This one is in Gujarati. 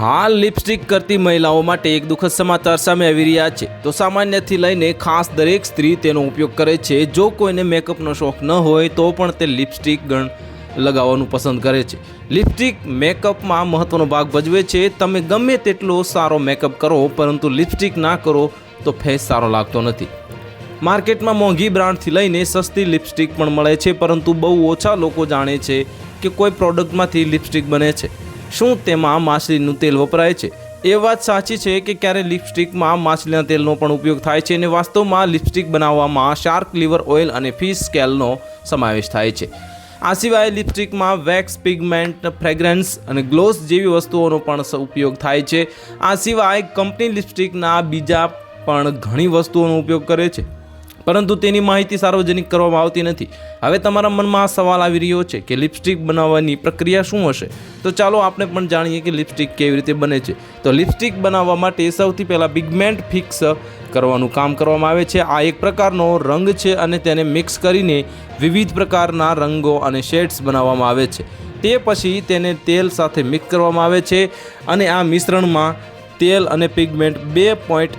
હાલ લિપસ્ટિક કરતી મહિલાઓ માટે એક દુઃખદ સમાચાર સામે આવી રહ્યા છે. તો સામાન્યથી લઈને ખાસ દરેક સ્ત્રી તેનો ઉપયોગ કરે છે. જો કોઈને મેકઅપનો શોખ ન હોય, તો પણ તે લિપસ્ટિક ગણ લગાવવાનું પસંદ કરે છે. લિપસ્ટિક મેકઅપમાં મહત્ત્વનો ભાગ ભજવે છે. તમે ગમે તેટલો સારો મેકઅપ કરો, પરંતુ લિપસ્ટિક ના કરો, તો ફેસ સારો લાગતો નથી. માર્કેટમાં મોંઘી બ્રાન્ડથી લઈને સસ્તી લિપસ્ટિક પણ મળે છે, પરંતુ બહુ ઓછા લોકો જાણે છે કે કોઈ પ્રોડક્ટમાંથી લિપસ્ટિક બને છે. શું તેમાં માછલીનું તેલ વપરાય છે? એ વાત સાચી છે કે ક્યારે લિપસ્ટિકમાં માછલીના તેલનો પણ ઉપયોગ થાય છે અને વાસ્તવમાં લિપસ્ટિક બનાવવામાં શાર્ક, લીવર ઓઇલ અને ફિશ સ્કેલનો સમાવેશ થાય છે. આ સિવાય લિપસ્ટિકમાં વેક્સ, પિગમેન્ટ, ફ્રેગ્રન્સ અને ગ્લોસ જેવી વસ્તુઓનો પણ ઉપયોગ થાય છે. આ સિવાય કંપની લિપસ્ટિકના બીજા પણ ઘણી વસ્તુઓનો ઉપયોગ કરે છે. પરંતુ તેની માહિતી સાર્વજનિક કરવામાં આવતી નથી. હવે તમારા મનમાં આ સવાલ આવી રહ્યો છે કે લિપસ્ટિક બનાવવાની પ્રક્રિયા શું હશે? તો ચાલો આપણે પણ જાણીએ કે લિપસ્ટિક કેવી રીતે બને છે. તો લિપસ્ટિક બનાવવા માટે સૌથી પહેલાં પિગમેન્ટ ફિક્સ કરવાનું કામ કરવામાં આવે છે. આ એક પ્રકારનો રંગ છે અને તેને મિક્સ કરીને વિવિધ પ્રકારના રંગો અને શેડ્સ બનાવવામાં આવે છે. તે પછી તેને તેલ સાથે મિક્સ કરવામાં આવે છે અને આ મિશ્રણમાં તેલ અને પિગમેન્ટ બે પોઈન્ટ